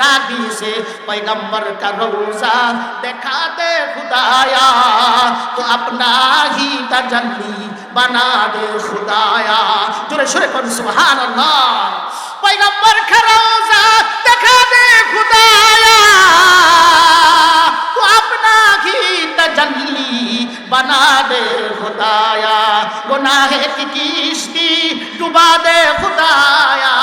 नाबी से पैगंबर का रोजा देखा दे खुदाया तो अपना ही तजल्ली बना दे खुदाया तुरे सुरे कौन सुबहान अल्लाह पैगंबर का रोजा देखा दे खुदाया तो अपना ही तजल्ली बना दे खुदाया गुनाह की किश्ती डुबा दे खुदाया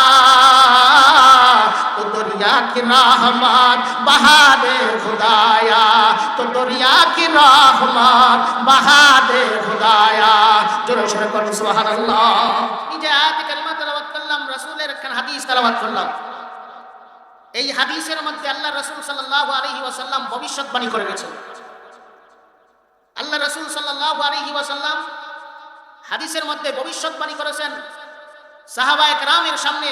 तो दरिया की रहमत बहा दे खुदाया तो दरिया की रहमत बहा दे खुदाया জোরে সরে করুন সুবহানাল্লাহ এই যে আয়াত কালিমা তেলাওয়াত করলাম রাসূলের একখান হাদিস তেলাওয়াত করলাম এই হাদিসের মধ্যে আল্লাহ রাসূল সাল্লাল্লাহু আলাইহি ওয়াসাল্লাম ভবিষ্যৎবাণী করে গেছেন আল্লাহ রাসূল সাল্লাল্লাহু আলাইহি ওয়াসাল্লাম হাদিসের মধ্যে ভবিষ্যৎবাণী করেছেন সাহাবায়ে কেরামের সামনে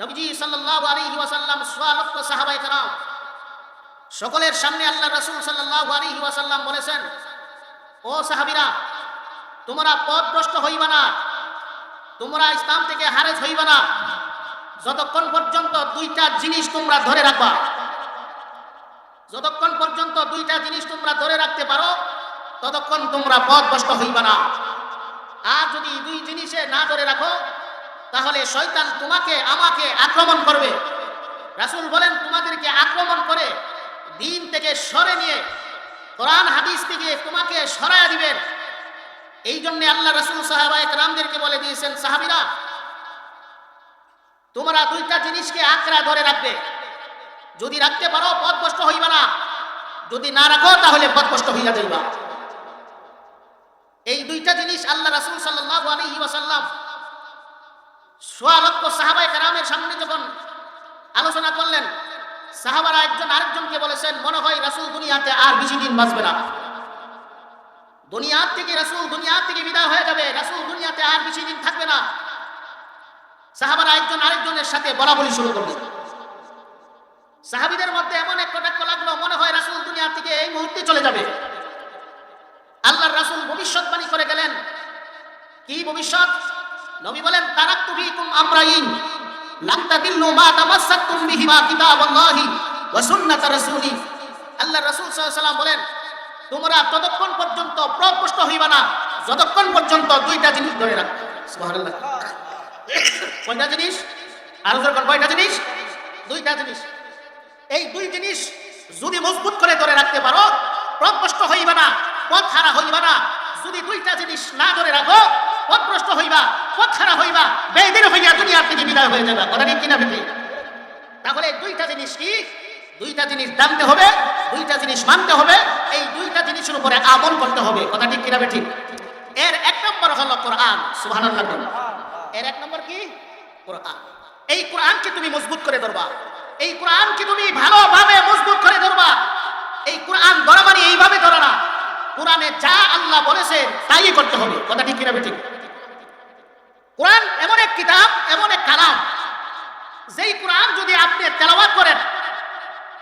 নবীজি সাল্লাল্লাহু আলাইহি ওয়াসাল্লাম সোয়া লক্ষ সাহাবায়ে কেরাম, সকলের সামনে আল্লাহ রাসূল সাল্লাল্লাহু আলাইহি ওয়াসাল্লাম বলেছেন, ও সাহাবিরা, তোমরা পথভ্রষ্ট হইবা না, তোমরা ইসলাম থেকে হারেজ হইবা না, যতক্ষণ পর্যন্ত দুইটা জিনিস তোমরা ধরে রাখবা, যতক্ষণ পর্যন্ত দুইটা জিনিস তোমরা ধরে রাখতে পারো, ততক্ষণ তোমরা পথভ্রষ্ট হইবা না। আর যদি দুই জিনিসে না ধরে রাখো তাহলে শয়তান তোমাকে, আমাকে আক্রমণ করবে। রাসূল বলেন, তোমাদেরকে আক্রমণ করে দিন থেকে সরে নিয়ে কোরআন, হাদিস থেকে তোমাকে সরায়া দিবেন। এই জন্য আল্লাহ রাসূল সাহাবায়ে রামদেরকে বলে দিয়েছেন, সাহাবীরা, তোমরা দুইটা জিনিসকে আঁকড়া ধরে রাখবে। যদি রাখতে পারো, পথভ্রষ্ট হইবা না। যদি না রাখো, তাহলে পথভ্রষ্ট হইয়া যাইবা। এই দুইটা জিনিস আল্লাহ রাসূল সাল্লাল্লাহু আলাইহি ওয়াসাল্লাম সোয়া লক্ষ সাহাবায়ে কেরামের সামনে যখন আলোচনা করলেন, সাহাবারা একজন আরেকজনকে বলেছেন, মনে হয় রাসূল দুনিয়াতে আর বেশি দিন বাঁচবে না। দুনিয়ার থেকে রাসূল দুনিয়ার থেকে বিদায় হয়ে যাবে, রাসূল দুনিয়াতে আর বেশি দিন থাকবে না। সাহাবারা একজন আরেকজনের সাথে বলাবলি শুরু করলেন। সাহাবিদের মধ্যে এমন এক কটাক্ষ লাগল, মনে হয় রাসূল দুনিয়া থেকে এই মুহূর্তে চলে যাবে। আল্লাহর রাসূল ভবিষ্যৎবাণী করে গেলেন। কি ভবিষ্যৎ? নবী বলেন তারাক্তু ফীকুম আমরাইন লাম তাদিল্লু মা তামাসসাকতুম বিহিমা কিতাবাল্লাহি ওয়া সুন্নাত রাসূলি। আল্লাহর রাসূল সাল্লাল্লাহু বলেন, তোমরা ততক্ষণ পর্যন্ত প্রপুষ্ট হইবা না, যতক্ষণ পর্যন্ত দুইটা জিনিস ধরে রাখবে সুবহানাল্লাহ। কয়টা জিনিস? আরও যখন কয়টা জিনিস? দুইটা জিনিস। এই দুই জিনিস যদি মজবুত করে ধরে রাখতে পারো প্রকষ্ট হইবা না পথ হারা হইবা না, যদি দুইটা জিনিস না ধরে রাখো পথভ্রষ্ট হইবা, পথ হারা হইবা, বেদিন হইয়া দুনিয়ার থেকে বিদায় হয়ে যাবে কথা ঠিক কিনা বেটি তাহলে দুইটা জিনিস কি? দুইটা জিনিস জানতে হবে, দুইটা জিনিস মানতে হবে, এই দুইটা জিনিসের উপরে আমল করতে হবে। কথা ঠিক কিনা বেটি এর এক নম্বর হলো কোরআন, সুবহানাল্লাহ এর এক নম্বর কি? কোরআন। এই কোরআনকে তুমি মজবুত করে ধরবা। এই কোরআনকে তুমি ভালোভাবে মজবুত করে ধরবা। এই কোরআন ধরা মানে এইভাবে ধরা না। কোরআনে যা আল্লাহ বলেছে তাই করতে হবে। কথা ঠিক কিনা ঠিক কোরআন এমন এক কিতাব, এমন এক কালাম। যেই কোরআন যদি আপনি তেলাওয়াত করেন,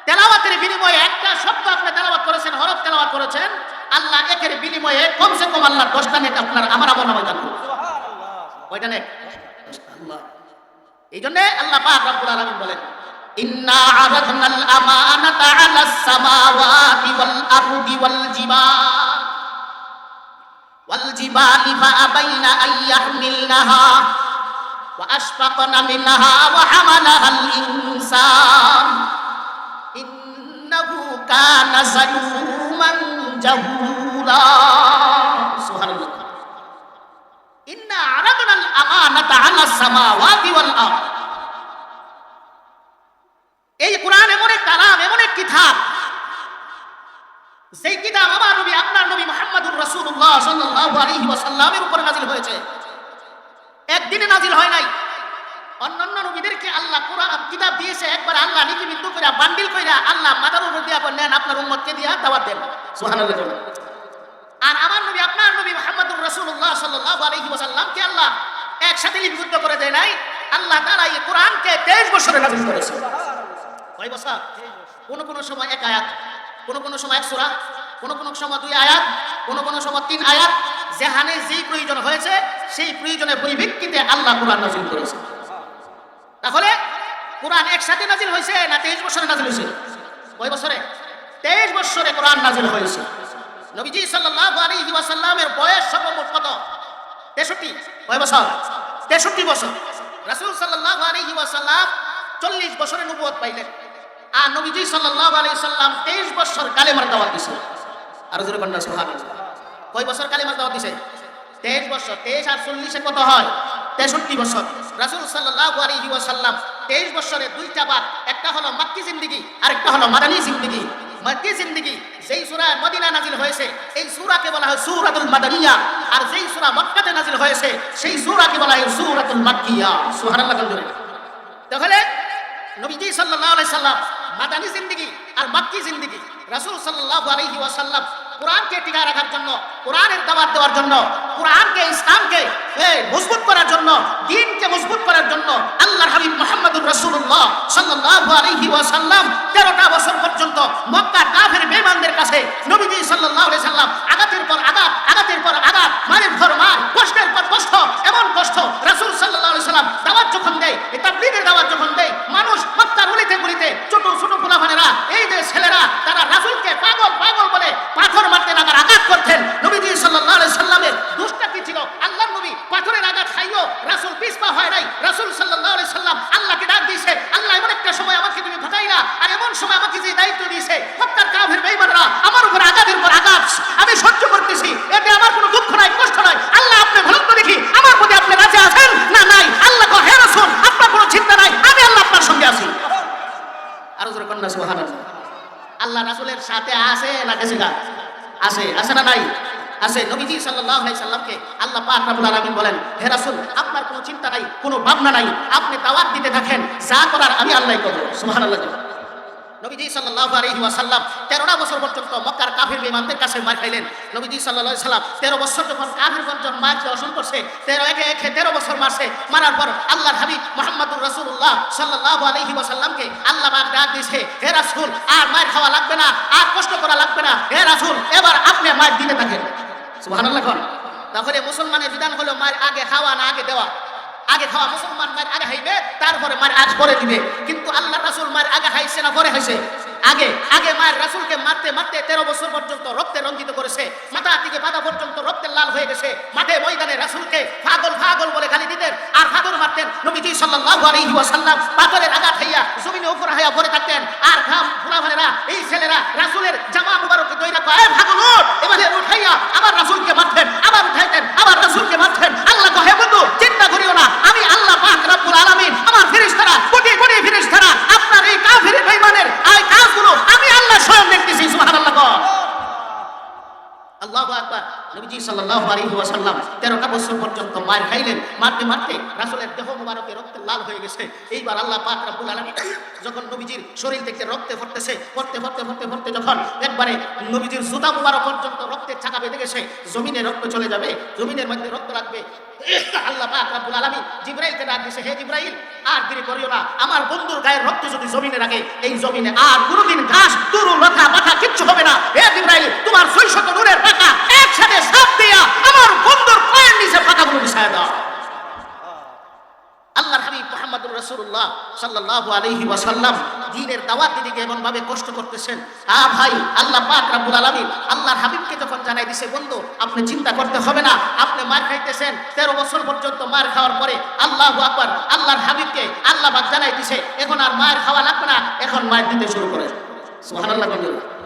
তেলাওয়াতের বিনিময়ে একটা শব্দ আপনি তেলাওয়াত করেছেন, হরফ তেলাওয়াত করেছেন, আল্লাহ একের বিনিময়ে কমসে কম আল্লাহ দশটা নেট আপনার আমার আমল নামায় দান কয়টা আল্লাহ এই জন্য আল্লাহ পাক রব্বুল আলামিন বলেন, ইন্না আরাদনাল আমানাতা আলাস সামাওয়াতি ওয়াল আরদি ওয়াল জিবাল। আন ইয়াহমিলনাহা ওয়া আশফাকনা মিনহা ওয়া হামালাহাল ইনসান ইন্নাহু কানা যালুমান জাহুলা। সুবহানাল্লাহ। ইন্না আরাদনাল আমানাতা আলাস সামাওয়াতি ওয়াল আরদ এই কোরআন এমন এক কালাম, এমন এক কিতাব সেই কিতাব আমার নবী, আপনার নবী মুহাম্মদুর রাসূলুল্লাহ সাল্লাল্লাহু আলাইহি ওয়াসাল্লামের উপর নাজিল হয়েছে। একদিনে নাজিল হয় নাই। অন্যান্য নবীদেরকে আল্লাহ কোরআন কিতাব দিয়েছে, একবার আল্লাহ নীতি বিন্দু করে বান্ডিল কইরা আল্লাহ মাথার উপর দিয়া নেন আপনার উম্মতকে দিয়া দাওয়াত দেন। সুবহানাল্লাহ আর আমার নবী, আপনার নবী মুহাম্মদুর রাসূলুল্লাহ সাল্লাল্লাহু আলাইহি ওয়াসাল্লামকে আল্লাহ একসাথে লিপিবদ্ধ করে দেয় নাই। আল্লাহ তাআলা এই কোরআনকে 23 বছরে নাযিল করেছে। কয় বছর? কোন কোন সময় এক আয়াত। কোন কোন সময় এক সূরা, কোন কোন সময় দুই আয়াত, কোন কোন সময় তিন আয়াত, যেখানে যেই প্রয়োজন হয়েছে, সেই প্রয়োজনের পরিপ্রেক্ষিতে আল্লাহ কোরআন নাযিল করেছে। তাহলে কোরআন একসাথে নাজিল হয়েছে না তেইশ বছরে নাজিল হয়েছে? কয় বছরে? তেইশ বছরে কোরআন নাজিল হয়েছে। নবীজি সাল্লাল্লাহু আলাইহি ওয়াসাল্লামের বয়স সর্বমোট কত? তেষট্টি। কয় বছর? তেষট্টি বছর। রাসূল সাল্লাল্লাহু আলাইহি ওয়াসাল্লাম চল্লিশ বছরে নবুয়ত পাইলেন। আর নবীজি সাল্লাল্লাহু আলাইহি সাল্লাম তেইশ বছর কালেমার দাওয়াত দিছে। আর জোরে কন্যা, সুবহানাল্লাহ। কয় বছর কালেমার দাওয়াত দিছে? তেইশ বছর, তেইশ আর চল্লিশে কত হয়? তেষট্টি বছর। রাসূল সাল্লাল্লাহু আলাইহি ওয়াসাল্লাম তেইশ বছরে দুইটা বার, একটা হলো মাক্কি আর একটা হলো মাদানী জিন্দিগি। মাক্কি জিন্দিগি, যেই সূরা মদিনা নাজিল হয়েছে, এই সূরাকে বলা হয় সূরাতুল মাদানিয়া। আর যেই সূরা মক্কাতে নাজিল হয়েছে, সেই সূরাকে বলা হয় সূরাতুল মাক্কিয়া। বন্ধুরা তাহলে নবীজি সাল্লাল্লাহু আলাইহি সাল্লাম মাদানী জিন্দেগি আর মাক্কি জিন্দেগি। রাসুল সাল্লাহ আলহি ওয়াসাল্লাম কোরআনকে টিকায় রাখার জন্য, কোরআনের দাওয়াত দেওয়ার জন্য, কোরআনকে, ইসলামকে মজবুত করার জন্য দ্বীনকে মজবুত করার জন্য আল্লাহর হাবিব মুহাম্মদুর রাসূলুল্লাহ সাল্লাল্লাহু আলাইহি ওয়াসাল্লাম 13টা বছর পর্যন্ত মক্কা কাফের বেঈমানদের কাছে নবীজি সাল্লাল্লাহু আলাইহি সাল্লাম আঘাতের পর আঘাত, আঘাতের পর আঘাত মারের পর মার, কষ্টের পর কষ্ট, এমন কষ্ট রাসূল সাল্লাল্লাহু আলাইহি সাল্লাম দাওয়াত যখন দেয় এই তাবলীগের দাওয়াত যখন দেয়, মানুষ মক্কার গলিতে গলিতে ছোট ছোট পোলাপানেরা, এই যে ছেলেরা, তারা রাসূলকে পাগল পাগল পাথর মারতে আবার আঘাত করতেন। নবীজি আলাইহি সাল্লামের দুষ্টা কি ছিল। আল্লাহর নবী পাথরের আঘাত খাইও রাসূল পিছপা হয় নাই। রাসূল সাল্লাল্লাহু আলাইহি সাল্লাম আল্লাহকে ডাক দিয়েছে আল্লাহ এমন একটা সময় আমাকে তুমি ফাটাইলা আর এমন সময় আমাকে যে দায়িত্ব দিয়েছে মক্কার কাফের বেঈমানরা আমার উপর আঘাতের উপর আঘাত আমি সহ্য করতেছি এতে আমার কোনো দুঃখ নাই কষ্ট নাই আল্লাহ আপনি ভালো তো দেখি আমার প্রতি আপনি রাজি আছেন না নাই আল্লাহ কো হে রাসূল আপনার কোনো চিন্তা নাই আমি আল্লাহ আপনার সঙ্গে আছি আর জোরে কন্যা সুবহানাল্লাহ আল্লাহ রাসূলের সাথে আসে না গেছে গা? আসে আসে না নাই? আছে। নবীজি আলাইহি সাল্লামকে আল্লাহ পাক রাবুল আলামিন বলেন, হে রাসুল, আপনার কোনো চিন্তা নাই, কোনো ভাবনা নাই। আপনি দাওয়াত দিতে থাকেন, যা করার আমি আল্লাহ করব। সুহান সুবহানাল্লাহ নবীজি সাল্লাল্লাহু আলাইহি ওয়াসাল্লাম 13টা বছর পর্যন্ত মক্কার কাফির বেঈমানদের কাছে মার খাইলেন। নবীজি আলাইহি সাল্লাম 13 বছর যখন কাফির পর্যন্ত মার শুরু করছে 13 একে একে 13 বছর মারছে, মারার পর আল্লাহর মুহাম্মদুর রাসূলুল্লাহ সাল্লাল্লাহু আলাইহি ওয়াসাল্লামকে আল্লাহ পাক ডাক দিয়েছে, হে রাসূল, আর মার খাওয়া লাগবে না, আর কষ্ট করা লাগবে না, হে রাসূল, এবার আপনি মার দিতে থাকেন। কোন তাহলে মুসলমানের বিধান হলো মার আগে খাওয়া না আগে দেওয়া। আগে খাওয়া মুসলমান মায়ের আগে খাইবে, তারপরে মার আজ পরে দিবে। কিন্তু আল্লাহ রাসুল মায়ের আগে খাইছে না, পরে খাইছে? আগে আগে মায়ের রাসূলকে মারতে মারতে তেরো বছর পর্যন্ত রক্তে রঞ্জিত করেছে। মাথা থেকে পাতা পর্যন্ত রক্তে লাল হয়ে গেছে। মাঠে ময়দানে রাসূলকে পাগল পাগল বলে গালি দিতেন আর ফাদর মারতেন নবীজি সাল্লাল্লাহু আলাইহি ওয়াসাল্লাম। পাথরের আঘাত খাইয়া জমিনে উপর হাইয়া পড়ে থাকতেন আর ঘাম ফুলাভানেরা এই ছেলেরা রাসূলের জামা মুবারককে দইরা কয় ভাগল উঠ! এবারে উঠাইয়া আবার রাসূলকে মারতেন, আবার উঠাইতেন, আবার রাসুলকে মারতেন। আল্লাহ কহে, বন্ধু, চিন্তা করিও না। আমি আল্লাহ পাক রব্বুল আলামিন। আমার ফেরেশতারা, কোটি কোটি ফেরেশতারা, আপনার এই কাফির বেঈমানের কাজগুলো আমি আল্লাহ স্বয়ং দেখতেছি সুবহানাল্লাহ। আল্লাহু আকবার। নবীজি সাল্লাল্লাহু আলাইহি ওয়াসাল্লাম 13টা বছর পর্যন্ত মার খাইলেন। মারতে মারতে রাসূলের দেহ মুবারকে রক্তে লাল গেছে। এইবার আল্লাহ পাক রব্বুল আলামিন যখন নবীজির শরীর থেকে রক্তে ফুটতেছে ফুটতে ফুটতে ফুটতে ফুটতে যখন একবারে নবীজির জুতা মুবারক পর্যন্ত ছাকা বেঁধে গেছে, জমিনে রক্ত চলে যাবে, জমিনের মধ্যে রক্ত লাগবে। আল্লাহ পাক রব্বুল আলামিন জিবরাইলকে ডাক দিয়েছে হে জিবরাইল, আর দেরি করিও না। আমার বন্ধুর গায়ের রক্ত যদি জমিনে রাখে, এই জমিনে আর কোনোদিন ঘাস তুরু লতা পাতা কিচ্ছু হবে না। হে জিবরাইল, তোমার শৈশত নূরের পাকা একসাথে সাপ দিয়া আমার বন্ধুর পায়ের নিচে পাতাগুলো বিছায় দাও। আল্লাহর হাবিব মুহাম্মদুর রাসূলুল্লাহ সাল্লাল্লাহু আলাইহি ওয়াসাল্লাম দ্বীনের দাওয়াত দিতে গিয়ে এমন ভাবে কষ্ট করতেছেন। আ ভাই, আল্লাহ পাক রব্বুল আলামিন আল্লাহর হাবিবকে যখন জানাই দিছে, বন্ধু, আপনি চিন্তা করতে হবে না, আপনি মার খাইতেছেন 13 বছর পর্যন্ত মার খাওয়ার পরে আল্লাহু আকবার, আল্লাহর হাবিবকে আল্লাহ পাক জানাই দিছে, এখন আর মার খাওয়া লাগবে না, এখন মার দিতে শুরু করে। সুবহানাল্লাহ, বন্ধুরা।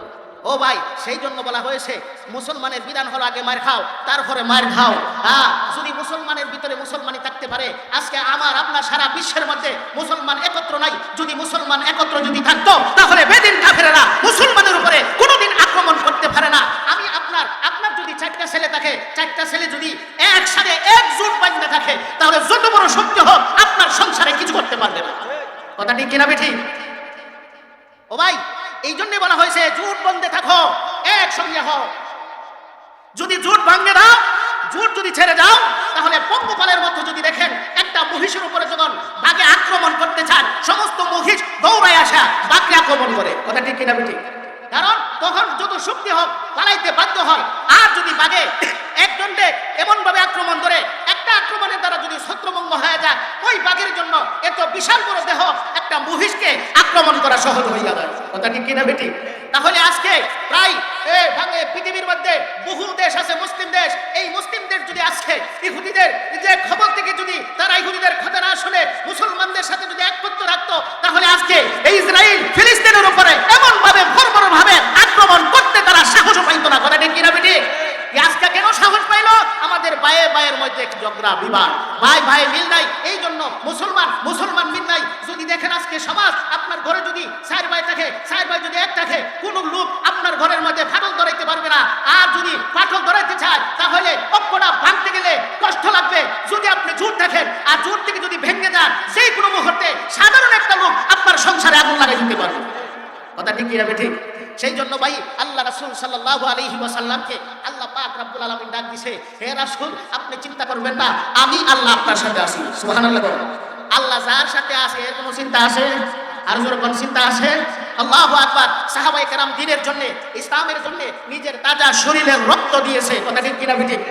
ও ভাই, সেই জন্য বলা হয়েছে, মুসলমানের বিধান হলো আগে মার খাও, তারপরে মার খাও। হ্যাঁ যদি মুসলমানের ভিতরে মুসলমানই থাকতে পারে, আজকে আমার, আপনার সারা বিশ্বের মধ্যে মুসলমান একত্র নাই, যদি মুসলমান একত্র যদি থাকতো, তাহলে বেদিন কাফেরেরা মুসলমানের উপরে কোনোদিন আক্রমণ করতে পারে না। আমি আপনার আপনার যদি চারটা ছেলে থাকে, চারটা ছেলে যদি একসাথে একজোট বান্ধা থাকে, তাহলে যত বড় শক্তি হোক, আপনার সংসারে কিছু করতে পারবে না। কথা ঠিক কিনা বেঠিক ও ভাই এই জন্য বলা হয়েছে জুট বন্ধে থাকো একসঙ্গে হও যদি জুট ভাঙে দাও জুট যদি ছেড়ে দাও তাহলে পঙ্গপালের মতো যদি দেখেন একটা মহিষের উপরে যখন বাঘে আক্রমণ করতে চান সমস্ত মহিষ দৌড়ায় আসা বাঘকে আক্রমণ করে কথা ঠিক কিনা ঠিক কারণ তখন যত শক্তি হোক, পালাইতে বাধ্য হয়। আর যদি বাঘে এক দণ্ডে এমন ভাবে আক্রমণ করে একটা আক্রমণের দ্বারা যদি ছত্রভঙ্গ হয়ে যায়, ওই বাঘের জন্য এত বিশাল বড় দেহ, একটা মহিষকে আক্রমণ করা সহজ হইয়া যায়। কথা ঠিক কিনা বেটি তাহলে আজকে প্রায় পৃথিবীর মধ্যে বহু দেশ আছে, মুসলিম দেশ। এই মুসলিম দেশ যদি আজকে ইহুদিদের যে খবর থেকে যদি তারা ইহুদিদের কথা না শুনে মুসলমানদের সাথে যদি একত্র রাখতো, তাহলে আজকে এই ইসরায়েল ফিলিস্তিনের উপরে এমন ভাবে ভরভর ভাবে আক্রমণ করতে তারা সাহস পাইতো না কথা ঠিক কিনা বেটি এই আজকে কেন সাহস পাইলো আমাদের বায়ে বায়ের মধ্যে বিবাদ ভাই ভাই, মিল নাই। এই জন্য মুসলমান মুসলমান মিল নাই। যদি দেখেন আজকে সমাজ, আপনার ঘরে যদি চার ভাই থাকে, চার ভাই যদি এক থাকে, কোন লোক আপনার ঘরের মধ্যে ফাটল ধরাইতে পারবে না। আর যদি ফাটল ধরাইতে চায়, তাহলে অক্ষটা ভাঙতে গেলে কষ্ট লাগবে। যদি আপনি জোর থাকেন আর জোর থেকে যদি ভেঙে যান সেই কোনো মুহূর্তে সাধারণ একটা লোক আপনার সংসারে আগুন লাগাই দিতে পারবে। কথা ঠিক কিনা ঠিক সেই জন্য ভাই, আল্লাহ রাসূল আল্লাহ পাক রব্বুল আলামিন ডাক দিছে, হে রাসূল, আপনি চিন্তা করবেন না, আমি আল্লাহ আপনার সাথে আছি। সুবহানাল্লাহ। আল্লাহ যার সাথে আছে, এর কোনো চিন্তা আছে? আর জোর কোন চিন্তা আছে? আল্লাহু আকবার, সাহাবায়ে কেরাম দ্বীনের জন্য, ইসলামের জন্য নিজের তাজা শরীরের রক্ত দিয়েছে। কথা ঠিক কিনা ঠিক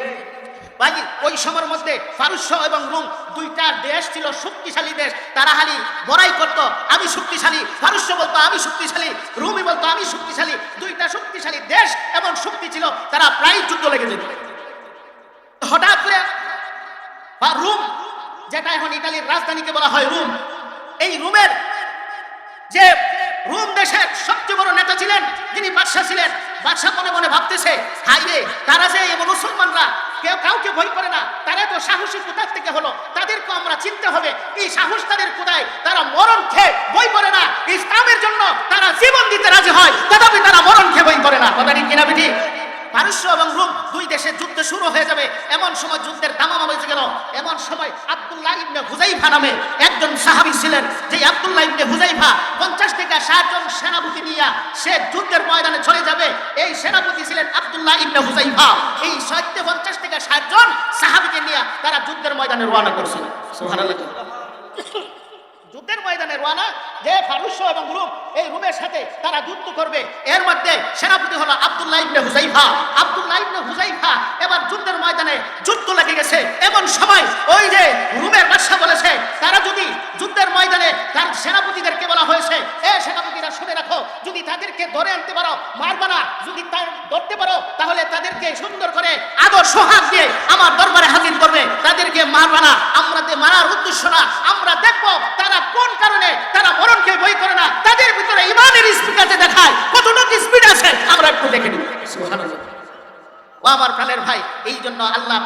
ভাই ওই সময়ের মধ্যে ফারস্য এবং রুম দুইটা দেশ ছিল শক্তিশালী দেশ। তারা খালি বড়াই করত, আমি শক্তিশালী, ফারস্য বলতো, আমি শক্তিশালী, রুমি বলতো, আমি শক্তিশালী। দুইটা শক্তিশালী দেশ এবং শক্তি ছিল, তারা প্রায় যুদ্ধ লেগে যেত। হঠাৎ করে বা রুম, যেটা এখন ইতালির রাজধানীকে বলা হয় রুম, এই রুমের যে রোম দেশের সবচেয়ে বড় নেতা ছিলেন যিনি বাদশাহ ছিলেন। বাদশাহ মনে মনে ভাবতেছে হাইরে তারা যে এবং মুসলমানরা, কেউ কাউকে ভয় করে না, তারা তো সাহসী কোথার থেকে হলো? তাদেরকে আমরা চিনতে হবে। এই সাহস তাদের কোথায়? তারা মরণ খেয়ে বই করে না। ইসলামের জন্য তারা জীবন দিতে রাজি হয়, তথাপি তারা মরণ খেয়ে বই করে না। কথা কিনা বিধি পারস্য এবং রোম দুই দেশের যুদ্ধ শুরু হয়ে যাবে। এমন সময় যুদ্ধের দামামা বেজে গেল এমন সময় আব্দুল্লাহ ইবনে হুজাইফা নামে একজন সাহাবী ছিলেন, যে আব্দুল্লাহ ইবনে হুজাইফা পঞ্চাশ থেকে ষাট জন সেনাপতি নিয়ে সে যুদ্ধের ময়দানে চলে যাবে। এই সেনাপতি ছিলেন আব্দুল্লাহ ইবনে হুজাইফা এই সত্য পঞ্চাশ থেকে ষাট জন সাহাবীকে নিয়ে তারা যুদ্ধের ময়দানে রওনা করছিল। সুবহানাল্লাহ। যুদ্ধের ময়দানে রওনা, যে ফারুস্য এবং রুম এই রুমের সাথে তারা যুদ্ধ করবে। এর মধ্যে সেনাপতি হলো আব্দুল্লাহ ইবনে হুজাইফা আব্দুল্লাহ ইবনে হুজাইফা এবার যুদ্ধের ময়দানে যুদ্ধ লেগে গেছে। এমন সময় ওই যে রুমের বাদশা বলেছে, তারা যদি যুদ্ধের ময়দানে তার সেনাপতিদেরকে বলা হয়েছে, এ সেনাপতিরা শুনে রাখো, যদি তাদেরকে ধরে আনতে পারো, মারবা না। যদি তার ধরতে পারো, তাহলে তাদেরকে সুন্দর করে আদর সোহাগ দিয়ে আমার দরবারে হাজির করবে। তাদেরকে মারবা না। আমরা মারার উদ্দেশ্য না, আমরা দেখব তারা কোন কারণে তারা মরণকে বই করে না। তাদের ভিতরে ইমানের স্পিড আছে দেখায়। কতটুকু স্পিড আছে? আমরা একটু দেখে নিই। আমার প্রাণের ভাই। এই জন্য আল্লাহ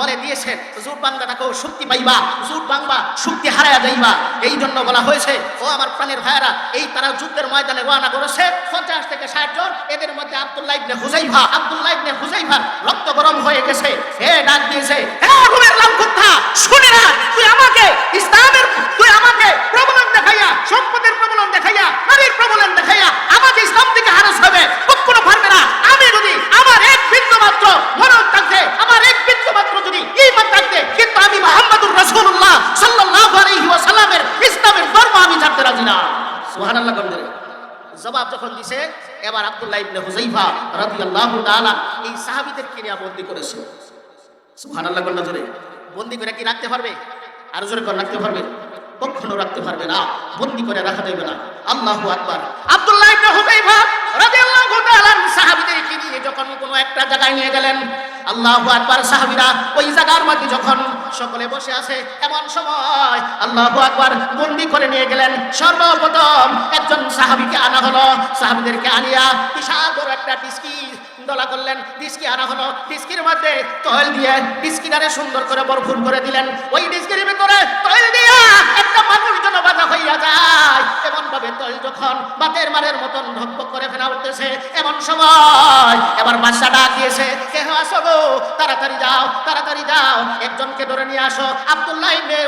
বলে দিয়েছেন, জুট বান্দাটাকেও শক্তি পাইবা, জুট বাংবা শক্তি হারায়া যাইবা। এই জন্য বলা হয়েছে, ও আমার প্রাণের ভাইরা এই তারা যুদ্ধের ময়দানে রওনা করেছে, পঞ্চাশ থেকে ষাট জন, এদের মধ্যে আব্দুল্লাহ ইবনে হুজাইফা আব্দুল্লাহ ইবনে রক্ত গরম হয়ে গেছে। হে ডাক দিয়েছে আমাকে ইসলামের, তুই আমাকে প্রবলন দেখাইয়া, সম্পদের প্রবলন দেখাইয়া, নারীর প্রবলন দেখাইয়া, আমাকে ইসলাম থেকে হারাস হবে কখনো পারবে না আমি যদি আমার এক বিন্দু মাত্র মরণ থাকতে আমার এক বিন্দু মাত্র যদি ইমান থাকতে, কিন্তু আমি মোহাম্মদুর রাসূলুল্লাহ সাল্লাল্লাহু আলাইহি ওয়াসাল্লামের ইসলামের ধর্ম আমি ছাড়তে রাজি না। সুবহানাল্লাহ কম জবাব যখন দিছে, এবার আব্দুল্লাহ ইবনে হুজাইফা রাদিয়াল্লাহু তাআলা এই সাহাবীদেরকে নিয়ে বন্দী করেছে। সুবহানাল্লাহ কন্যা জোরে, বন্দি করে কি রাখতে পারবে? আর জোরে করে রাখতে পারবে? কখনো রাখতে পারবে না, বন্দি করে রাখা যাবে না। আল্লাহু আকবার। আব্দুল্লাহ ইবনে তাআলা সর্বপ্রথম একজন সাহাবীকে আনা হলো। সাহাবীদেরকে আনিয়া বিশাল একটা করলেন। আনা মধ্যে সুন্দর করে ভরপুর করে দিলেন। ওই ডিস্কির ভিতরে তৈল দিয়া একটা মানুষ বাধা হইয়া যায়। এমন ভাবে তৈল যখন বাতের মারের মতন করে ফেনা উঠতেছে, এমন সময় এবার বাদশা ডাক দিয়েছে, কে আসো গো? তাড়াতাড়ি যাও তাড়াতাড়ি যাও। একজনকে ধরে নিয়ে আসো। আব্দুল্লাহ ইবনে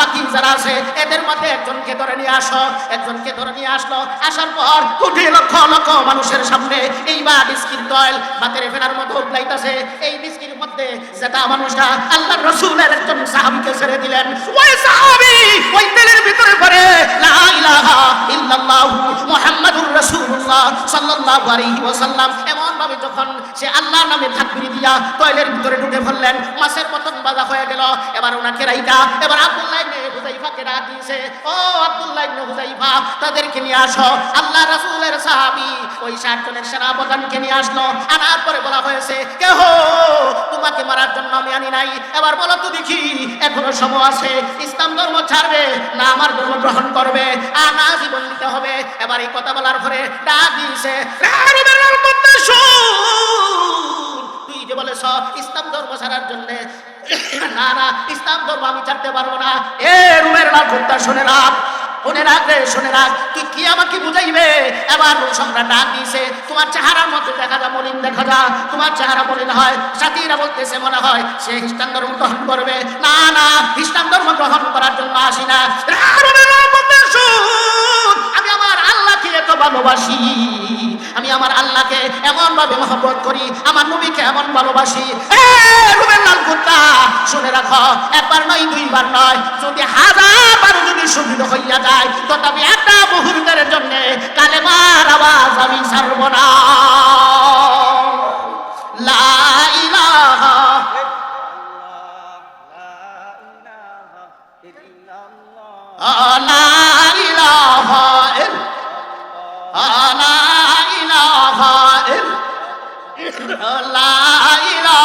বাকি যারা আছে, এদের মধ্যে একজনকে ধরে নিয়ে আসো। একজনকে ধরে নিয়ে আসলো। আসার পর কোটি লক্ষ লক্ষ মানুষের সামনে এইবার ডিস্কির তৈল বাতের ফেনার মতো উঠলাইতাছে এই ডিস্কির মধ্যে যেটা মানুষটা আল্লাহ রসুলের একজন সাহাবীকে ছেড়ে দিলেন। ওই সাহাবী ওই তেলের ভিতরে পড়ে ইলাহা ইল্লাল্লাহ মুহাম্মাদুর রাসূলুল্লাহ সাল্লাল্লাহু আলাইহি ওয়াসাল্লাম। এমন যখন সে আল্লাহ নামে তাকবীর দিয়া তৈলের ভিতরে ঢুকে ফেললেন মাছের মতন বাজা হয়ে গেল। এবার ওনাকে রাইকা এবার আব্দুল্লাহ হুযাইফা দিয়েছে। ও আব্দুল্লাহ ইবনে হুযাইফা, তাদেরকে নিয়ে আসো। আল্লাহ রাসূলের সাহাবী ওই ষাট জনের সেনাপতিকে নিয়ে আসলো। আনার পরে বলা হয়েছে কেহ তোমাকে মারার জন্য আমি আনি নাই। এবার বলো তো দেখি, এখনও সময় আছে। ইসলাম ধর্ম ছাড়বে না, আমার ধর্ম গ্রহণ করবে? আর না জীবন দিতে হবে। এবার এই কথা বলার পরে ডাক দিয়েছে "আরে বেলাল করতে শুন। তুই যে বলেছ, ইসলাম ধর্ম ছাড়ার জন্য না না, ইসলাম ধর্ম আমি ছাড়তে পারব না। এ রুমের লাভ হত্যা শুনে রাখ শুনে রে, শুনে রাখ কি আমাকে বুঝাইবে? এবার সম্রাট ডাক দিয়েছে, তোমার চেহারার মধ্যে দেখা যা, মলিন দেখা যা। তোমার চেহারা মলিন হয়। সাথীরা বলতেছে, মনে হয় সে খ্রিস্টান ধর্ম গ্রহণ করবে। না না, খ্রিস্টান ধর্ম গ্রহণ করার জন্য আসি না। আমি আমার আল্লাহকে এত ভালোবাসি। আমি আমার আল্লাহকে এমন ভাবে মহব্বত করি, আমার নবীকে এমন ভালোবাসি। শুনে রাখো, একবার নয়, দুইবার নয়, যদি হাজার যদি সুবিধা হইয়া যায়, তথাপি একটা মুহূর্তের জন্য কালেমার আওয়াজ আমি ছাড়ব না। ইলাহা ইল্লা লা ইলাহা ইলাহা ইল্লা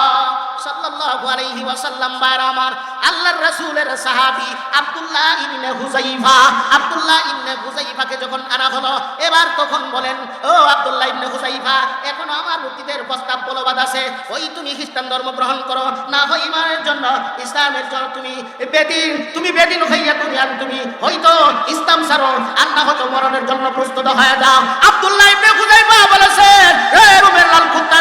সাল্লাল্লাহু আলাইহি ওয়াসাল্লাম আমার, আল্লাহর রাসূলের সাহাবী আব্দুল্লাহ ইবনে হুযাইফা, আব্দুল্লাহ ইবনে হুযাইফাকে যখন আনা হলো, এবার তখন বলেন, ও আব্দুল্লাহ ইবনে হুযাইফা, এখনও আমার মুক্তিদের প্রস্তাব বলবাদ আছে। ওই তুমি খ্রিস্টান ধর্ম গ্রহণ করো, না হয় ইমানের জন্য, ইসলামের জন্য তুমি বেদিন তুমি বেদিন হইয়া তুমি আর তুমি হয়তো ইসলাম ছাড়ো, আর না হয়তো মরণের জন্য প্রস্তুত হয়ে যাও। আব্দুল্লাহ ইবনে হুযাইফা বলেছেন এ রুমের লাল কুত্তা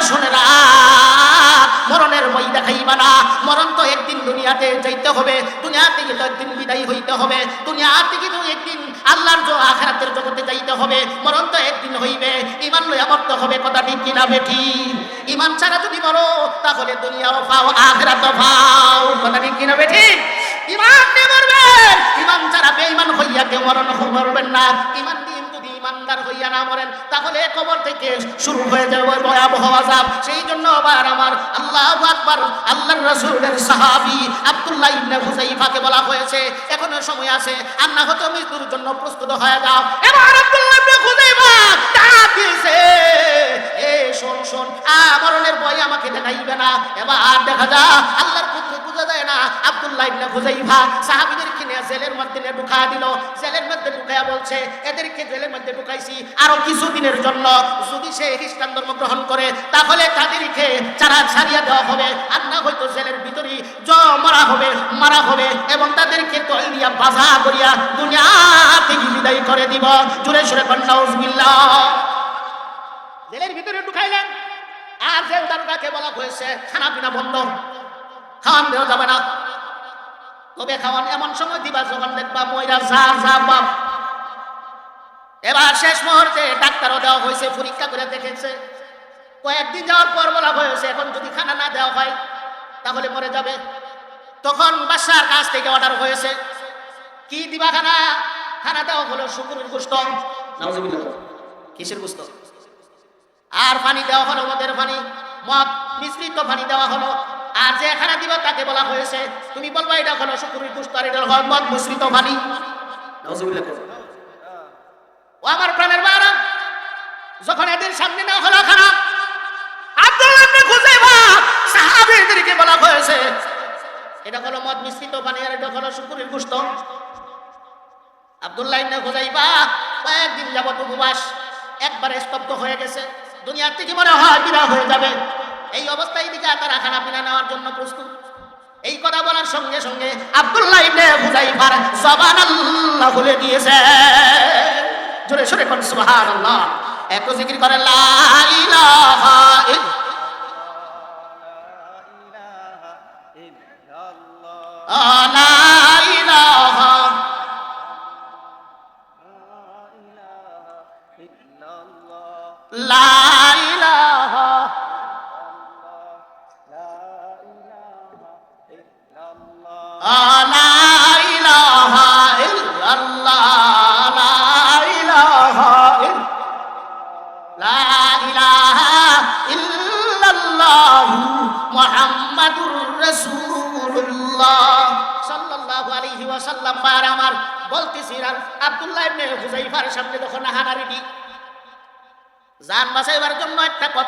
হবে দুনিয়া থেকে তো একদিন আল্লাহর জো আখেরাতের জগতে যাইতে হবে, মরণ তো একদিন হইবে ইমান লইয়া মরতে হবে, কথা ঠিক কিনা বেটি ইমান ছাড়া যদি মরো, তাহলে দুনিয়াও পাও আখেরাতও পাও কথা ঠিক কিনা বেটি ইমান নিয়ে মরবেন ইমান ছাড়া বেঈমান হইয়া কেউ মরণ মরবেন না। ইমান দিয়ে ইমানদার হইয়া না মরেন, তাহলে কবর থেকে শুরু হয়ে যাবে ভয়াবহ আযাব। সেই জন্য আবার আমার আল্লাহু আকবার, আল্লাহর রাসূলের সাহাবী আব্দুল্লাহ ইবনে হুযাইফাকে বলা হয়েছে, এখনও সময় আছে, আর না হতো মৃত্যুর জন্য প্রস্তুত হয়ে যাও। এবার আব্দুল্লাহ ইবনে হুযাইফা ডাক এ, শোন শোন আ মরণের ভয় আমাকে দেখাইবে না। এবার দেখা যা আল্লাহর পুত্র বুঝা যায় না, আব্দুল্লাহ ইবনে হুযাইফা সাহাবীদেরকে নিয়ে জেলের মধ্যে ঢুকা দিল। জেলের মধ্যে ঢুকায়া বলছে, এদেরকে জেলের মধ্যে ঢুকাইছি। আরও কিছুদিনের জন্য? যদি সে খ্রিস্টান ধর্ম গ্রহণ করে, তাহলে তাদেরকে চারা ছাড়িয়ে দেওয়া হবে। আর না হয়তো জেলের ভিতরে জ মারা হবে মারা হবে, এবং তাদেরকে তৈরিয়া বাধা করিয়া দুনিয়া থেকে বিদায় করে দিব। জুড়ে সুরে কন্যা উজবিল্লাহ জেলের ভিতরে ঢুকাইলেন। আর জেল দারোগাকে বলা হয়েছে, খানা পিনা বন্ধ। খাওয়ান দেওয়া যাবে না। তবে খাওয়ান? এমন সময় দিবা যখন দেখবা ময়রা যা যা বাপ এবার শেষ মুহূর্তে ডাক্তারও দেওয়া হয়েছে, পরীক্ষা করে দেখেছে। কয়েকদিন যাওয়ার পর বলা হয়েছে, এখন যদি খানা না দেওয়া হয়, তাহলে মরে যাবে। তখন বাসার কাছ থেকে অর্ডার হয়েছে। কি দিবা খানা খানা দেওয়া হলো শুকুরের গোস্ত। কিসের গোস্ত? আর পানি দেওয়া হলো মদের পানি মদ, মিশ্রিত পানি দেওয়া হলো। আর যে খানা দিবা তাকে বলা হয়েছে, তুমি বলবা এটা হলো শুকুরের গোস্ত আর এটা হলো মদ, মিশ্রিত পানি নাউজুবিল্লাহ। ও আমার প্রাণের বারা যখন এদের সামনে না হলো খারাপ সাহাবীদেরকে বলা হয়েছে, এটা পানি আর যাবত উপবাস, একবারে স্তব্ধ হয়ে গেছে। দুনিয়ার থেকে হয় যাবে। এই অবস্থায় দিকে তারা খানা পিনা নেওয়ার জন্য প্রস্তুত। এই কথা বলার সঙ্গে সঙ্গে আব্দুল্লাহ ইবনে আল্লাহ খুলে দিয়েছে। জোরে সরে কোন সুবহানাল্লাহ। এত জিকির করে লা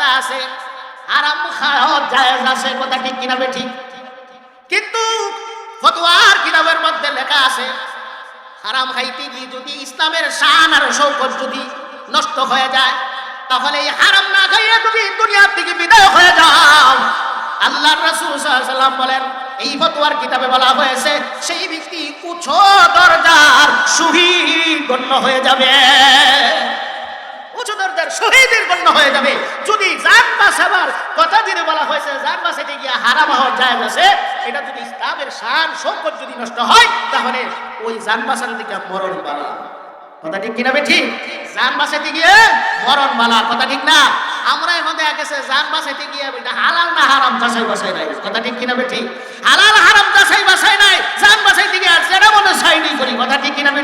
কথা আছে। হারাম খাওয়া জায়েজ আছে, কথা ঠিক কিনা ঠিক। কিন্তু ফতোয়ার কিতাবের মধ্যে লেখা আছে, হারাম খাইতে গিয়ে যদি ইসলামের শান আর শৌকত যদি নষ্ট হয়ে যায়, তাহলে এই হারাম না খাইয়ে যদি দুনিয়ার থেকে বিদায় হয়ে যাও আল্লাহ রাসূল সাল্লাল্লাহু বলেন, এই ফতোয়ার কিতাবে বলা হয়েছে, সেই ব্যক্তি উচ্চ দরজার শহীদ গণ্য হয়ে যাবে। উঁচু শহীদের গণ্য হয়ে যাবে। যদি জান বাঁচাবার কথা যদি বলা হয়েছে জান বাঁচাতে গিয়ে হারাম হওয়ার যায় আছে এটা যদি ইসলামের শান, সম্পদ যদি নষ্ট হয়, তাহলে ওই জান বাঁচানোর দিকে মরণ বালা কথা ঠিক কিনা ঠিক জান বাঁচাতে গিয়ে মরণ বালা কথা ঠিক না? আমরা এখন দেখা গেছে জান বাঁচাইতে গিয়ে এটা হালাল না হারাম যাচাই বাছাই নাই, কথা ঠিক কিনা বে হালাল হারাম যাচাই বাছাই নাই জান বাঁচাইতে গিয়ে যেটা মনে সাইনি করি, কথা ঠিক কিনা বে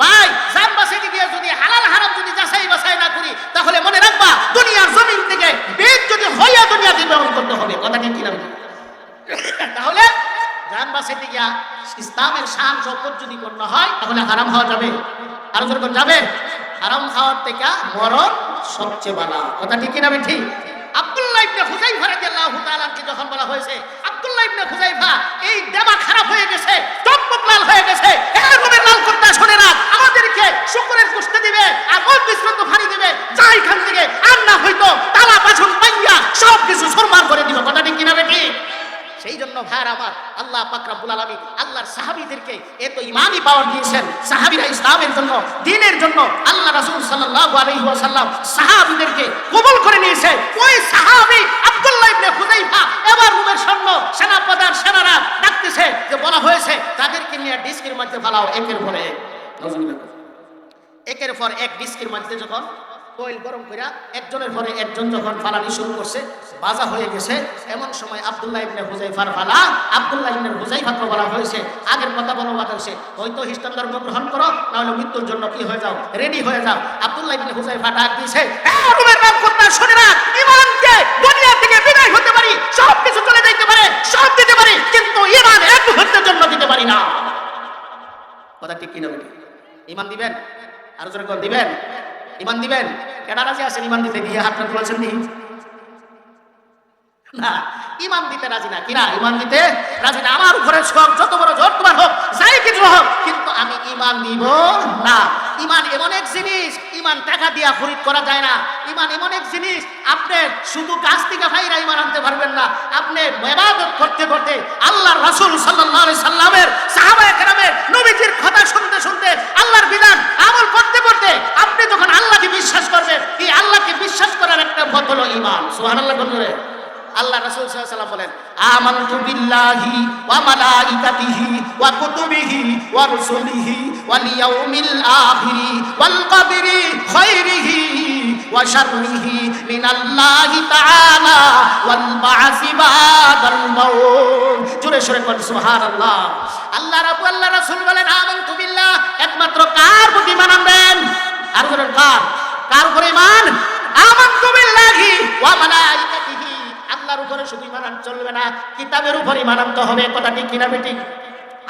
ভাই জান বাঁচাইতে গিয়ে যদি হালাল হারাম যদি যাচাই বাছাই না করি তাহলে মনে রাখবা দুনিয়ার জমিন থেকে বেদ যদি হইয়া দুনিয়াতে গ্রহণ করতে হবে, কথা ঠিক কিনা তাহলে জান বাঁচাইতে গিয়া ইসলামের শান সম্পদ যদি গণ্য হয়, তাহলে হারাম হওয়া যাবে। আরও যখন যাবে? হারাম খাওয়ার থেকে মরণ সবচেয়ে বালা। কথা ঠিক কিনা ঠিক। আব্দুল্লাহ যখন বলা হয়েছে, আব্দুল্লাহ এই দেমা খারাপ হয়ে গেছে আমাদেরকে শুকরের দিবে আর থেকে আর না হয়তো তালা পাছন পাইয়া সব কিছু সরমার করে দিবে কথা ঠিক কিনা ঠিক সেই জন্য ভাইয়ার আমার আল্লাহ পাকরাবুল আলমী আল্লাহর সাহাবিদেরকে এত ইমানই পাওয়ার দিয়েছেন। সাহাবিরা ইসলামের জন্য দিনের জন্য আল্লাহ রাসূল সাল্লাল্লাহু আলাইহি ওয়াসাল্লাম সাহাবিদেরকে কবুল করে নিয়েছে। ওই সাহাবী আব্দুল্লাহ ইবনে এবার রুমের সৈন্য সেনাপ্রধান সেনারা ডাকতেছে যে বলা হয়েছে তাদেরকে নিয়ে ডিস্কের মধ্যে ফালাও একের পরে একের পর এক ডিস্কের মধ্যে যখন তৈল গরম কইরা একজনের পরে একজন যখন ফালানি শুরু করছে, বাজা হয়ে গেছে। এমন সময় আব্দুল্লাহ ইবনে হুজাইফার ফালা, আব্দুল্লাহ ইবনে হুজাইফাকে বলা হয়েছে, আগের কথা বলা কথা হয়েছে হয়তো খ্রিস্টান ধর্ম গ্রহণ করো না হলে মৃত্যুর জন্য কি হয়ে যাও? রেডি হয়ে যাও। আব্দুল্লাহ ইবনে হুজাইফা ডাক দিয়েছে "এই রুমের নাম কথা শুনে না, ইমানকে দুনিয়া থেকে বিদায় হতে পারি সব কিছু চলে যাইতে পারে, সব দিতে পারি, কিন্তু ইমান এক মুহূর্তের জন্য দিতে পারি না। কথা ঠিক কিনা ইমান দিবেন? আরও জোরে দিবেন? ইমান দিবেন? কেনা রাজি আছেন ইমান দিতে? গিয়ে হাতটা তুলেছেন নি? না, ইমান দিতে রাজি না। কিনা ইমান দিতে রাজি না। আমার ঘরে সব যত বড় জোর তোমার হোক, যাই কিছু হোক, কিন্তু আমি ইমান দিব না। ইমান এমন এক জিনিস, ইমান টাকা দিয়া খরিদ করা যায় না। ইমান এমন এক জিনিস, আপনি শুধু গাছ থেকে ভাইরা ইমান আনতে পারবেন না, আপনি মেবাদত করতে করতে আল্লাহর রাসূল আলাইহি সাল্লামের সাহাবায়ে কেরামের নবীজির কথা শুনতে শুনতে আল্লাহর বিধান আমল করতে করতে আপনি যখন আল্লাহকে বিশ্বাস করবেন, এই আল্লাহকে বিশ্বাস করার একটা হলো ইমান। সুবহানাল্লাহ বন্ধুরে। আল্লাহ রাসূল ওয়াসাল্লাম বলেন, আমানতু বিল্লাহি ওয়া মালাইকাতিহি ওয়া কুতুবিহি ওয়া রুসুলিহি ওয়াল ইয়াউমিল আখিরি ওয়াল কদরি খাইরিহি ওয়া শাররিহি মিনাল্লাহি তাআলা ওয়াল বা'সি বাদাল মাউত। জোরে সরে কোন সুবহানাল্লাহ। আল্লাহ রাব্বু আল্লাহ রাসূল বলেন, আমানতু বিল্লাহ, একমাত্র কার প্রতি আর বলেন কার কার উপরে ঈমান? আমানতু বিল্লাহি ওয়া মালাইকাতিহি আল্লাহর উপরে শুধু ইমান চলবে না। কিতাবের উপর ইমান আনতে হবে। কথাটি কিনা বেঠিক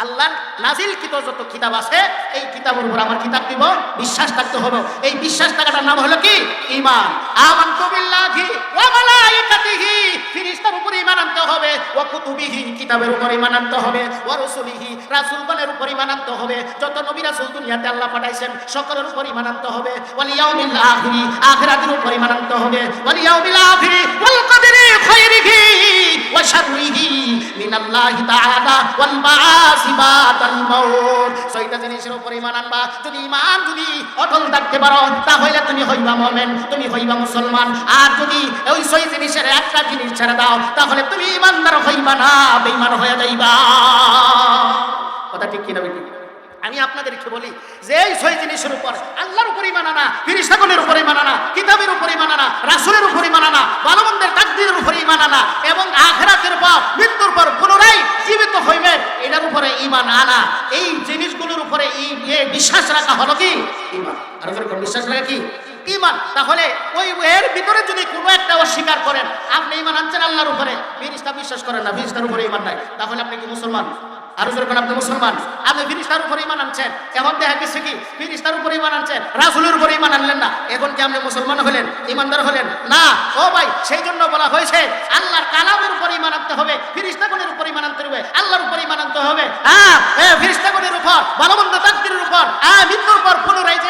আল্লাহ নাজিল কিত যত কিতাব আছে, এই কিতাবের উপর আমার কিতাব দিব, বিশ্বাস থাকতে হবে। এই বিশ্বাস থাকাটার নাম হলো কি? ঈমান। আমানতু বিল্লাহি ওয়া মালাইকাতিহি। ফেরেশতার উপর ঈমান আনতে হবে, ওয়া কুতুবিহি কিতাবের উপর ঈমান আনতে হবে, ওয়া রাসূলিহি রাসূলগণের উপর ঈমান আনতে হবে। যত নবী রাসূল দুনিয়াতে আল্লাহ পাঠাইছেন, সকলের উপর ঈমান আনতে হবে। ওয়াল ইয়াউমিল আখিরি, আখিরাতের উপর ঈমান আনতে হবে। ওয়াল ইয়াউমিল আখিরি, ওয়াল কদরি খাইরিহি, ওয়া শাররিহি মিনাল্লাহি তাআলা, ওয়াল বাআসি। ছয়টা জিনিসের উপর ঈমান আনবা। যদি যদি অটল থাকতে পারো, তাহলে তুমি হইবা মুমিন, তুমি হইবা মুসলমান। আর যদি ওই ছয় জিনিসের একটা জিনিস ছেড়ে দাও, তাহলে তুমি ঈমানদার হইবা না, বেঈমান হয়ে যাইবা। কথা ঠিক কিনা বেটি আমি আপনাদেরকে বলি যে এই ছয় জিনিসের উপর, আল্লাহর উপরে মানানা ফিরিস্তাগণের উপরই মানানা কিতাবের উপরে মানানা রাসূলের উপরে মানানা ভালোমন্দের তাকদীরের উপরই মানানা এবং আখিরাতের পর, মৃত্যুর পর পুনরায় জীবিত হইবে এটার উপরে ঈমান আনা। এই জিনিসগুলোর উপরে বিশ্বাস রাখা হলো কি? আর বিশ্বাস রাখা কি? ঈমান। তাহলে ওই, এর ভিতরে যদি কোনো একটা অস্বীকার করেন, আপনি ইমান আনছেন আল্লাহর উপরে বিশ্বাস করেন না ফিরিস্তার উপরে ইমান নাই। তাহলে আপনি কি মুসলমান? আরও যখন আপনি মুসলমান। আপনি ফিরিস্তার উপরে ইমান আনছেন। এখন দেখা গেছে কি? ফিরিস্তার উপরে ইমান আনছেন, রাসুলের উপরে ইমান আনলেন না। এখন কি আপনি মুসলমান হলেন ইমানদার হলেন? না। ও ভাই সেই জন্য বলা হয়েছে, আল্লাহর কালামের উপরে ইমান আনতে হবে, ফিরিস্তাগণের উপরে ইমান আনতে হবে, আল্লাহর উপরে ইমান আনতে হবে। হ্যাঁ ফিরিস্তাগণের উপর ভালোমন্দ তাকদিরের উপর হ্যাঁ মৃত্যুর পর পুনরায়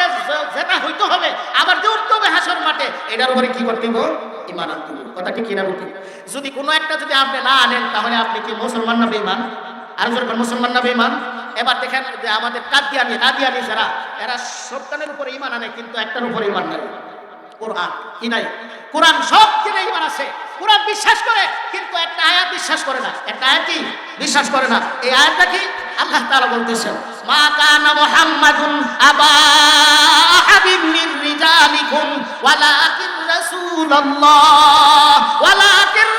যেটা হইতে হবে, আবার যে উঠতে হবে হাসর মাঠে, এটার উপরে কি করতে হবে? ইমান আনতে হবে। কথা কি কিনা যদি কোনো একটা যদি আপনি না আনেন, তাহলে আপনি কি মুসলমান না বেঈমান? আর মুসলমান না বেঈমান? এবার দেখেন যে আমাদের কাদিয়ানি কাদিয়ানি যারা, এরা সত্তানের উপরে ইমান আনে, কিন্তু একটার উপরে ইমান নাই। কোরআন সব একটা বিশ্বাস করে না। একটা বিশ্বাস করে না। এই কি? আল্লাহ মা আবা ওয়ালাকিন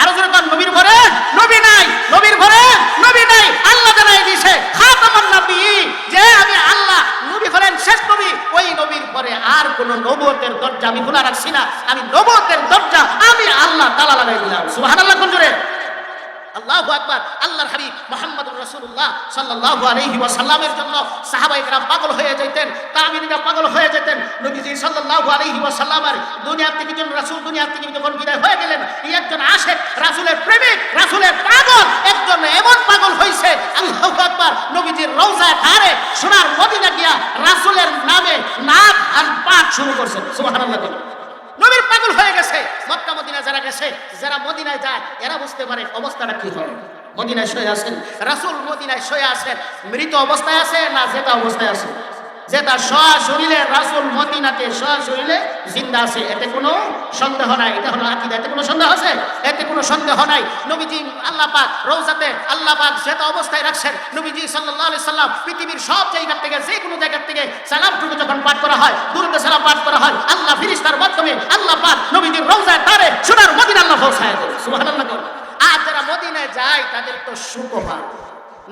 আরও জোরে কর নবীর ঘরে, নবী নাই, নবীর ঘরে, নবী নাই, আল্লাহ জানাই দিছে, খাতামান নবী, যে আমি আল্লাহ, নবী হলেন শেষ নবী, ওই নবীর পরে আর কোন নবতের দরজা আমি খোলা রাখছি না, আমি নবতের দরজা আমি আল্লাহ তালা লাগাই দিলাম। সুবহানাল্লাহ, কোন জোরে? আল্লাহু আকবার, আল্লাহর হাবিব মুহাম্মদুর রাসূলুল্লাহ সাল্লাল্লাহু আলাইহি ওয়াসাল্লামের জন্য সাহাবায়ে কেরাম পাগল হয়ে যেতেন তাবিঈনরা পাগল হয়ে যেতেন নবীজি সাল্লাল্লাহু আলাইহি ওয়াসাল্লামের দুনিয়া থেকে যখন, রাসূল দুনিয়া থেকে যখন বিদায় হয়ে গেলেন একজন আশেক, রাসূলের প্রেমিক, রাসূলের পাগল, একজন এমন পাগল হইছে, আল্লাহু আকবার, নবীজির রওজায় ধারে সোনার মদিনা গিয়া রাসূলের নামে নাচ আর পাঠ শুরু করছেন বলেন। নবীর পাগল হয়ে গেছে। মক্কা মদিনা যারা গেছে, যারা মদিনায় যায়, এরা বুঝতে পারে অবস্থাটা কি হয় মদিনায় শুয়ে আছেন, রাসুল মদিনায় শুয়ে আছেন, মৃত অবস্থায় আছে না জেতা অবস্থায় আছে? জেতা সয়া শরীরে রাসূল মদিনাতে সয়া শরীরে জিন্দা আছে, এতে কোনো সন্দেহ নাই। এটা হলো আকীদা, এতে কোনো সন্দেহ আছে? এতে কোনো সন্দেহ নাই। নবীজি আল্লাহ পাক রওজাতে আল্লাহ পাক জেতা অবস্থায় রাখছেন, নবীজি সাল্লাল্লাহু আলাইহি সাল্লাম পৃথিবীর সব জায়গা থেকে, যে কোনো জায়গা থেকে সালামটুকু যখন পাঠ করা হয় দুরুদ সালাম পাঠ করা হয়, আল্লাহ ফিরিস্তার মাধ্যমে আল্লাহ পাক নবীজির রওজায় তারে সোনার মদিনা আল্লাহ পৌঁছায় দেয়। আর যারা মদিনায় যায়, তাদের তো সুপ্রভাত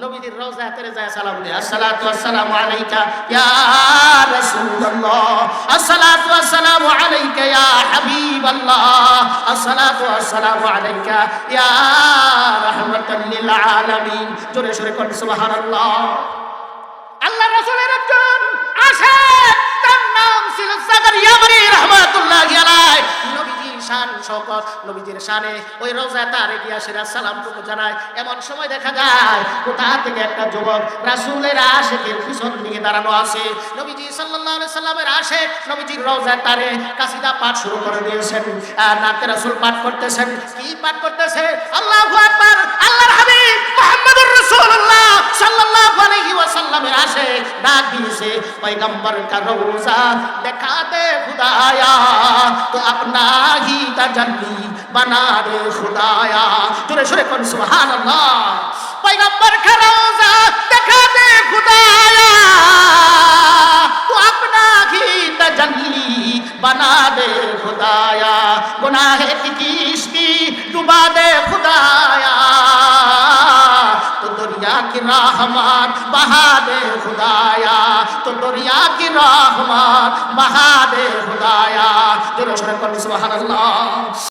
নবীজির রওজায় তারে যায় সালাম দেয় আসসালাতু ওয়াসসালামু আলাইকা ইয়া রাসূলুল্লাহ, আসসালাতু ওয়াসসালামু আলাইকা ইয়া হাবিবাল্লাহ, আসসালাতু ওয়াসসালামু আলাইকা ইয়া রাহমাতাল লিল আলামিন। জোরে জোরে কোন, সুবহানাল্লাহ। আল্লাহ রাসূলের একজন আসে তার নাম ছিল জাকারিয়া শান নবীজির শানে ওই জানায়। এমন সময় দেখা যায়, কোথা থেকে একটা যুবক রাসূলের আশেকের পিছন দিকে দাঁড়ানো আছে। নবীজি সাল্লাল্লাহু সাল্লামের আশে নবীজির রোজা তারে কাসিদা পাঠ শুরু করে দিয়েছেন। আর নাতে রাসূল পাঠ করতেছেন। কি পাঠ করতেছে? আল্লাহু হাবিব মুহাম্মদুর রাসূলুল্লাহ সাল্লাল্লাহু আলাইহি ওয়াসাল্লামের আসে, ডাক দিয়েছে, পয়গম্বর কা রওজা দেখা দে খুদায়া, তো আপনা হি তাজাল্লি বানা রে খুদায়া। তোরে সুরে কোন, সুবহানাল্লাহ, পয়গম্বর কা রওজা দেখা দে খুদায়া, তো আপনা হি তাজাল্লি বানা দে খুদায়া। গুনাহে কি কিশতি ডুবা দে খুদায়া। की रहमत बहा दे खुदाया तो दुनिया की रहमत बहा दे खुदाया जो सुबहान अल्लाह